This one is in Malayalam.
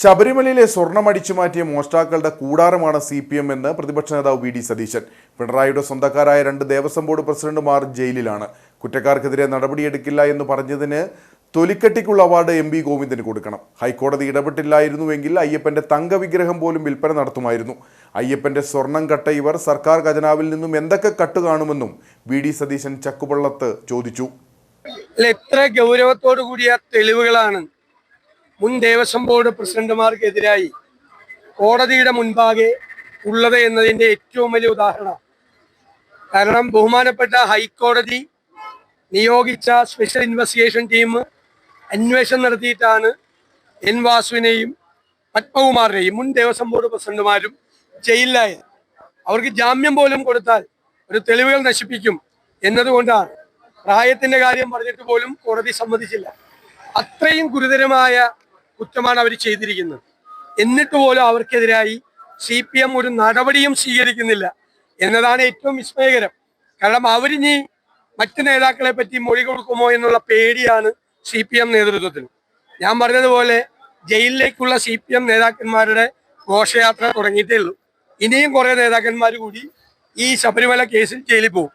ശബരിമലയിലെ സ്വർണം അടിച്ചു മാറ്റിയ മോഷ്ടാക്കളുടെ കൂടാരമാണ് സി പി എം എന്ന് പ്രതിപക്ഷ നേതാവ് വി ഡി സതീശൻ. പിണറായിയുടെ സ്വന്തക്കാരായ രണ്ട് ദേവസ്വം ബോർഡ് പ്രസിഡന്റുമാർ ജയിലിലാണ്. കുറ്റക്കാർക്കെതിരെ നടപടിയെടുക്കില്ല എന്ന് പറഞ്ഞതിന് തൊലിക്കട്ടിക്കുള്ള അവാർഡ് എം ബി ഗോവിന്ദന് കൊടുക്കണം. ഹൈക്കോടതി ഇടപെട്ടില്ലായിരുന്നുവെങ്കിൽ അയ്യപ്പന്റെ തങ്കവിഗ്രഹം പോലും വിൽപ്പന നടത്തുമായിരുന്നു. അയ്യപ്പന്റെ സ്വർണം കട്ട ഇവർ സർക്കാർ ഖജനാവിൽ നിന്നും എന്തൊക്കെ കട്ട് കാണുമെന്നും വി ഡി സതീശൻ ചക്കുപള്ളത്ത് ചോദിച്ചു. ഇത്ര ഗൗരവത്തോടു കൂടിയ തെളിവുകളാണ് മുൻ ദേവസ്വം ബോർഡ് പ്രസിഡന്റുമാർക്കെതിരായി കോടതിയുടെ മുൻപാകെ ഉള്ളത് എന്നതിന്റെ ഏറ്റവും വലിയ ഉദാഹരണം. കാരണം ബഹുമാനപ്പെട്ട ഹൈക്കോടതി നിയോഗിച്ച സ്പെഷ്യൽ ഇൻവെസ്റ്റിഗേഷൻ ടീം അന്വേഷണം നടത്തിയിട്ടാണ് എൻ വാസുവിനെയും പത്മകുമാറിനെയും മുൻ ദേവസ്വം ബോർഡ് പ്രസിഡന്റുമാരും ജയിലിലായത്. അവർക്ക് ജാമ്യം പോലും കൊടുത്താൽ ഒരു തെളിവുകൾ നശിപ്പിക്കും എന്നതുകൊണ്ടാണ്. പ്രായത്തിന്റെ കാര്യം പറഞ്ഞിട്ട് പോലും കോടതി സമ്മതിച്ചില്ല. അത്രയും ഗുരുതരമായ കുറ്റമാണ് അവർ ചെയ്തിരിക്കുന്നത്. എന്നിട്ട് പോലും അവർക്കെതിരായി സി പി എം ഒരു നടപടിയും സ്വീകരിക്കുന്നില്ല. എന്നതാണ് ഏറ്റവും വിസ്മയകരം. കാരണം അവരിനി മറ്റു നേതാക്കളെ പറ്റി മൊഴി കൊടുക്കുമോ എന്നുള്ള പേടിയാണ് സി പി എം നേതൃത്വത്തിന് ഞാൻ പറഞ്ഞതുപോലെ ജയിലിലേക്കുള്ള സി പി എം നേതാക്കന്മാരുടെ ഘോഷയാത്ര തുടങ്ങിയിട്ടേ ഉള്ളൂ. ഇനിയും കുറെ നേതാക്കന്മാർ കൂടി ഈ ശബരിമല കേസിൽ ജയിലിൽ പോകും.